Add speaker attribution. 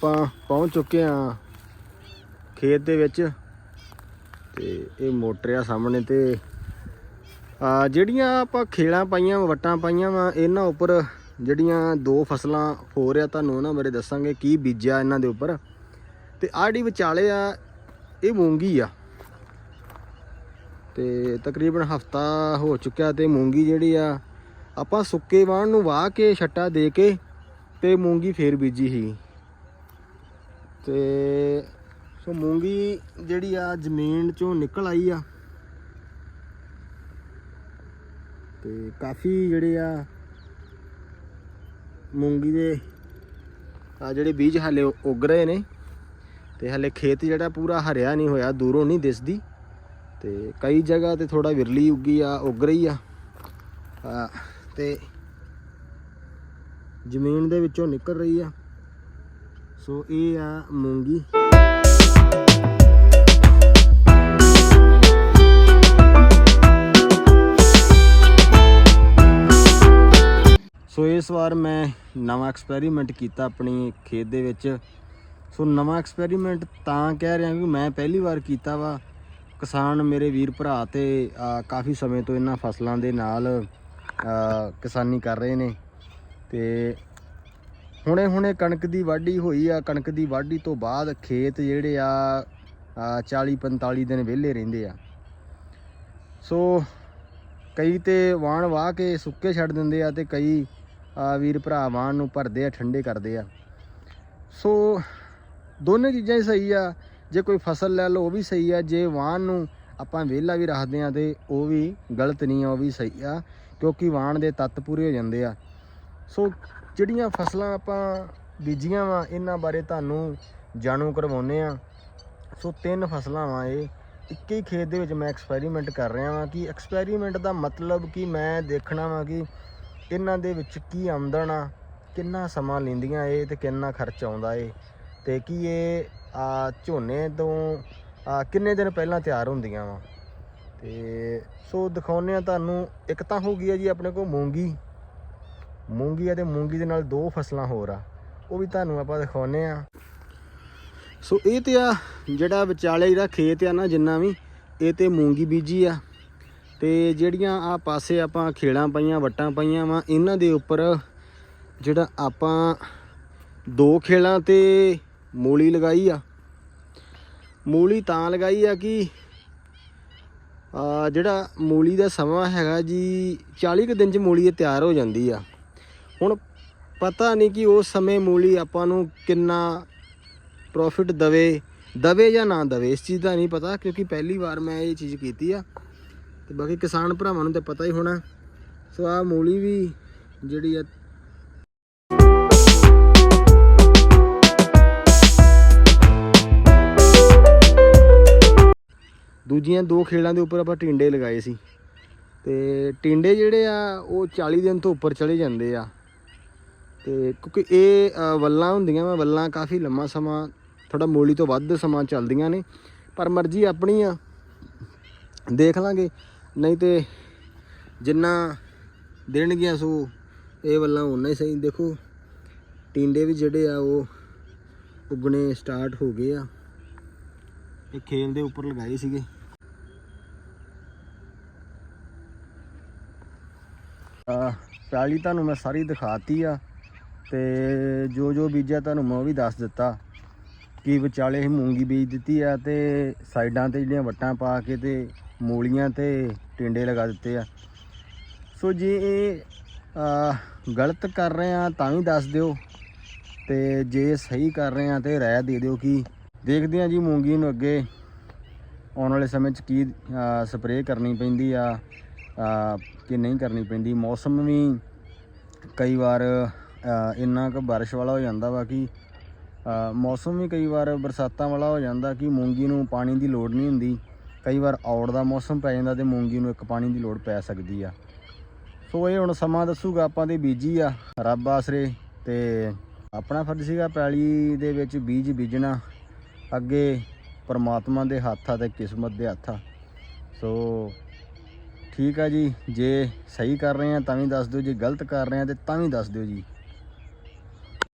Speaker 1: ਆਪਾਂ ਪਹੁੰਚ ਚੁੱਕੇ ਆ ਖੇਤ ਦੇ ਵਿੱਚ ਤੇ ਇਹ ਮੋਟਰ ਆ ਸਾਹਮਣੇ ਤੇ, ਆ ਜਿਹੜੀਆਂ ਆਪਾਂ ਖੇਲਾਂ ਪਾਈਆਂ ਵਟਾਂ ਪਾਈਆਂ ਵਾ, ਇਹਨਾਂ ਉੱਪਰ ਜਿਹੜੀਆਂ ਦੋ ਫਸਲਾਂ ਹੋ ਰਿਆ ਤੁਹਾਨੂੰ ਉਹਨਾਂ ਬਾਰੇ ਦੱਸਾਂਗੇ, ਕੀ ਬੀਜਿਆ ਇਹਨਾਂ ਦੇ ਉੱਪਰ। ਤੇ ਆਹ ਜਿਹੜੀ ਵਿਚਾਲੇ ਆ, ਇਹ ਮੂੰਗੀ ਆ। ਤੇ ਤਕਰੀਬਨ ਹਫਤਾ ਹੋ ਚੁੱਕਿਆ ਤੇ ਮੂੰਗੀ ਜਿਹੜੀ ਆ, ਆਪਾਂ ਸੁੱਕੇ ਵਾਣ ਨੂੰ ਵਾਹ ਕੇ, ਛੱਟਾ ਦੇ ਕੇ ਤੇ ਮੂੰਗੀ ਫੇਰ ਬੀਜੀ ਸੀ। ਤੇ ਸੋ ਮੂੰਗੀ ਜਿਹੜੀ ਆ ਜ਼ਮੀਨ ਚੋਂ ਨਿਕਲ ਆਈ ਆ। ਤੇ ਕਾਫੀ ਜਿਹੜੇ ਆ ਮੂੰਗੀ ਦੇ ਆ ਜਿਹੜੇ ਬੀਜ ਹਲੇ ਉੱਗ ਰਹੇ ਨੇ। ਤੇ ਹਲੇ ਖੇਤ ਜਿਹੜਾ ਪੂਰਾ ਹਰਿਆ ਨਹੀਂ ਹੋਇਆ ਦੂਰੋਂ ਨਹੀਂ ਦਿਸਦੀ। ਤੇ ਕਈ ਜਗ੍ਹਾ ਤੇ ਥੋੜਾ ਵਿਰਲੀ ਉੱਗੀ ਆ ਉੱਗ ਰਹੀ ਆ। ਆ, ਤੇ ਜ਼ਮੀਨ ਦੇ ਵਿੱਚੋਂ ਨਿਕਲ ਰਹੀ ਆ। ਸੋ ਇਹ ਆ ਮੂੰਗੀ। ਸੋ ਇਸ ਵਾਰ ਮੈਂ ਨਵਾਂ ਐਕਸਪੈਰੀਮੈਂਟ ਕੀਤਾ ਆਪਣੀ ਖੇਤ ਦੇ ਵਿੱਚ। ਸੋ ਨਵਾਂ ਐਕਸਪੈਰੀਮੈਂਟ ਤਾਂ ਕਹਿ ਰਿਹਾ ਕਿ ਮੈਂ ਪਹਿਲੀ ਵਾਰ ਕੀਤਾ ਵਾ। ਕਿਸਾਨ ਮੇਰੇ ਵੀਰ ਭਰਾ ਤੇ ਕਾਫੀ ਸਮੇਂ ਤੋਂ ਇਹਨਾਂ ਫਸਲਾਂ ਦੇ ਨਾਲ ਕਿਸਾਨੀ ਕਰ ਰਹੇ ਨੇ। ਤੇ ਹੁਣੇ ਹੁਣੇ ਕਣਕ ਦੀ ਵਾਢੀ ਹੋਈ ਆ। ਕਣਕ ਦੀ ਵਾਢੀ ਤੋਂ ਬਾਅਦ ਖੇਤ ਜਿਹੜੇ ਆ 40 45 ਦਿਨ ਵਿਹਲੇ ਰਹਿੰਦੇ ਆ। ਸੋ ਕਈ ਤੇ ਵਾਣ ਵਾਹ ਕੇ ਸੁੱਕੇ ਛੱਡ ਦਿੰਦੇ ਆ ਤੇ ਕਈ ਵੀਰ ਭਰਾ ਵਾਣ ਨੂੰ ਭਰਦੇ ਆ, ਠੰਡੇ ਕਰਦੇ ਆ। ਸੋ ਦੋਨੇ ਚੀਜ਼ਾਂ ਹੀ ਸਹੀ ਆ। ਜੇ ਕੋਈ ਫਸਲ ਲੈ ਲਓ ਉਹ ਵੀ ਸਹੀ ਆ। ਜੇ ਵਾਣ ਨੂੰ ਆਪਾਂ ਵਿਹਲਾ ਵੀ ਰੱਖਦੇ ਆ ਤੇ ਉਹ ਵੀ ਗਲਤ ਨਹੀਂ ਆ, ਉਹ ਵੀ ਸਹੀ ਆ। ਕਿਉਂਕਿ ਵਾਣ ਦੇ ਤੱਤ ਪੂਰੇ ਹੋ ਜਾਂਦੇ ਆ। ਸੋ ਜਿਹੜੀਆਂ ਫਸਲਾਂ ਆਪਾਂ ਬੀਜੀਆਂ ਵਾ, ਇਹਨਾਂ ਬਾਰੇ ਤੁਹਾਨੂੰ ਜਾਣੂ ਕਰਵਾਉਨੇ ਆ। ਸੋ ਤਿੰਨ ਫਸਲਾਂ ਵਾ ਇਹ। ਇੱਕ ਹੀ ਖੇਤ ਦੇ ਵਿੱਚ ਮੈਂ ਐਕਸਪੈਰੀਮੈਂਟ ਕਰ ਰਿਹਾ ਵਾਂ ਕਿ ਐਕਸਪੈਰੀਮੈਂਟ ਦਾ ਮਤਲਬ ਕਿ ਮੈਂ ਦੇਖਣਾ ਵਾਂ ਕਿ ਇਹਨਾਂ ਦੇ ਵਿੱਚ ਕੀ ਆਮਦਨ ਆ, ਕਿੰਨਾ ਸਮਾਂ ਲੈਂਦੀਆਂ ਇਹ ਤੇ ਕਿੰਨਾ ਖਰਚ ਆਉਂਦਾ ਏ ਤੇ ਕੀ ਇਹ, ਆ, ਝੋਨੇ ਤੋਂ ਕਿੰਨੇ ਦਿਨ ਪਹਿਲਾਂ ਤਿਆਰ ਹੁੰਦੀਆਂ ਵਾ। ਤੇ ਸੋ ਦਿਖਾਉਨੇ ਆ ਤੁਹਾਨੂੰ। ਇੱਕ ਤਾਂ ਹੋ ਗਈ ਆ ਜੀ ਆਪਣੇ ਕੋਲ ਮੂੰਗੀ। ਮੂੰਗੀ ਆ ਤੇ ਮੂੰਗੀ ਦੇ ਨਾਲ ਦੋ ਫਸਲਾਂ ਹੋਰ ਆ। ਉਹ ਵੀ ਤੁਹਾਨੂੰ ਆਪਾਂ ਦਿਖਾਉਨੇ ਆ। ਸੋ ਇਹ ਤੇ ਆ ਜਿਹੜਾ ਵਿਚਾਲੇ ਜਿਹੜਾ ਖੇਤ ਆ ਨਾ ਜਿੰਨਾ ਵੀ, ਇਹ ਤੇ ਮੂੰਗੀ ਬੀਜੀ ਆ। ਤੇ ਜਿਹੜੀਆਂ ਆ ਪਾਸੇ ਆਪਾਂ ਖੇੜਾਂ ਪਾਈਆਂ, ਵੱਟਾਂ ਪਾਈਆਂ ਵਾ, ਇਹਨਾਂ ਦੇ ਉੱਪਰ ਜਿਹੜਾ ਆਪਾਂ ਦੋ ਖੇਲਾਂ ਤੇ ਮੂਲੀ ਲਗਾਈ ਆ। ਮੂਲੀ ਤਾਂ ਲਗਾਈ ਆ ਕਿ ਜਿਹੜਾ ਮੂਲੀ ਦਾ ਸਮਾਂ ਹੈਗਾ ਜੀ 40 ਕੁ ਦਿਨ ਚ ਮੂਲੀ ਇਹ ਤਿਆਰ ਹੋ ਜਾਂਦੀ ਆ। ਹੁਣ ਪਤਾ ਨਹੀਂ ਕਿ ਉਸ ਸਮੇਂ ਮੂਲੀ ਆਪਾਂ ਨੂੰ ਕਿੰਨਾ ਪ੍ਰੋਫਿਟ ਦਵੇ ਦਵੇ ਜਾਂ ਨਾ ਦਵੇ, ਇਸ ਚੀਜ਼ ਦਾ ਨਹੀਂ ਪਤਾ, ਕਿਉਂਕਿ ਪਹਿਲੀ ਵਾਰ ਮੈਂ ਇਹ ਚੀਜ਼ ਕੀਤੀ ਆ। ਤੇ ਬਾਕੀ ਕਿਸਾਨ ਭਰਾਵਾਂ ਨੂੰ ਤਾਂ ਪਤਾ ਹੀ ਹੋਣਾ। ਸੋ ਆ ਮੂਲੀ ਵੀ ਜਿਹੜੀ ਆ ਦੂਜੀਆਂ ਦੋ ਖੇਲਾਂ ਦੇ ਉੱਪਰ ਆਪਾਂ ਟਿੰਡੇ ਲਗਾਏ ਸੀ। ਤੇ ਟਿੰਡੇ ਜਿਹੜੇ ਆ, ਉਹ 40 ਦਿਨ ਤੋਂ ਉੱਪਰ ਚਲੇ ਜਾਂਦੇ ਆ। ਤੇ ਕਿਉਂਕਿ ਇਹ ਵੱਲਾਂ ਹੁੰਦੀਆਂ ਵਾ, ਵੱਲਾਂ ਕਾਫੀ ਲੰਮਾ ਸਮਾਂ ਥੋੜਾ ਮੂਲੀ ਤੋਂ ਵੱਧ ਸਮਾਂ ਚੱਲਦੀਆਂ ਨੇ, ਪਰ ਮਰਜ਼ੀ ਆਪਣੀ ਆ ਦੇਖ ਲਾਂਗੇ। ਨਹੀਂ ਤੇ ਜਿੰਨਾ ਦੇਣਗੀਆਂ ਸੋ ਇਹ ਵੱਲਾਂ ਉਨਾ ਹੀ ਸਹੀ। ਦੇਖੋ, ਟਿੰਡੇ ਵੀ ਜਿਹੜੇ ਆ, ਉਹ ਉਗਣੇ ਸਟਾਰਟ ਹੋ ਗਏ ਆ। ਇਹ ਖੇਲ ਦੇ ਉੱਪਰ ਲਗਾਏ ਸੀਗੇ। ਆ ਪੈਲੀ ਤੁਹਾਨੂੰ ਮੈਂ ਸਾਰੀ ਦਿਖਾਤੀ ਆ। ਤੇ ਜੋ ਜੋ ਬੀਜਿਆ ਤੁਹਾਨੂੰ ਮੈਂ ਉਹ ਵੀ ਦੱਸ ਦਿੱਤਾ ਕਿ ਵਿਚਾਲੇ ਹੀ ਮੂੰਗੀ ਬੀਜ ਦਿੱਤੀ ਆ ਤੇ ਸਾਈਡਾਂ ਤੇ ਜਿਹੜੀਆਂ ਵੱਟਾਂ ਪਾ ਕੇ ਤੇ ਮੂਲੀਆਂ ਤੇ ਟਿੰਡੇ ਲਗਾ ਦਿੱਤੇ ਆ। ਸੋ ਜੇ ਇਹ ਗਲਤ ਕਰ ਰਹੇ ਆ ਤਾਂ ਵੀ ਦੱਸ ਦਿਓ ਤੇ ਜੇ ਸਹੀ ਕਰ ਰਹੇ ਆ ਤੇ ਰਾਇ ਦੇ ਦਿਓ ਕਿ ਦੇਖਦੇ ਆ ਜੀ ਮੂੰਗੀ ਨੂੰ ਅੱਗੇ ਆਉਣ ਵਾਲੇ ਸਮੇਂ 'ਚ ਕੀ ਸਪਰੇਅ ਕਰਨੀ ਪੈਂਦੀ ਆ ਕਿ ਨਹੀਂ ਕਰਨੀ ਪੈਂਦੀ। ਮੌਸਮ ਵੀ ਕਈ ਵਾਰ ਇੰਨਾ ਕੁ ਬਾਰਿਸ਼ ਵਾਲਾ ਹੋ ਜਾਂਦਾ ਵਾ ਕਿ ਮੌਸਮ ਵੀ ਕਈ ਵਾਰ ਬਰਸਾਤਾਂ ਵਾਲਾ ਹੋ ਜਾਂਦਾ ਕਿ ਮੂੰਗੀ ਨੂੰ ਪਾਣੀ ਦੀ ਲੋੜ ਨਹੀਂ ਹੁੰਦੀ। ਕਈ ਵਾਰ ਔੜ ਦਾ ਮੌਸਮ ਪੈ ਜਾਂਦਾ ਤੇ ਮੂੰਗੀ ਨੂੰ ਇੱਕ ਪਾਣੀ ਦੀ ਲੋੜ ਪੈ ਸਕਦੀ ਆ। ਸੋ ਇਹ ਹੁਣ ਸਮਾਂ ਦੱਸੂਗਾ ਆਪਾਂ ਦੇ ਬੀਜੀ ਆ, ਰੱਬ ਆਸਰੇ ਤੇ ਆਪਣਾ ਫਰਜ਼ ਸੀਗਾ ਪੈਲੀ ਦੇ ਵਿੱਚ ਬੀਜ ਬੀਜਣਾ, ਅੱਗੇ ਪਰਮਾਤਮਾ ਦੇ ਹੱਥ ਆ ਤੇ ਕਿਸਮਤ ਦੇ ਹੱਥ। ਆ ਸੋ ਠੀਕ ਆ ਜੀ, ਜੇ ਸਹੀ ਕਰ ਰਹੇ ਆ ਤਾਂ ਵੀ ਦੱਸ ਦਿਓ, ਜੇ ਗਲਤ ਕਰ ਰਹੇ ਆ ਤੇ ਤਾਂ ਵੀ ਦੱਸ ਦਿਓ ਜੀ।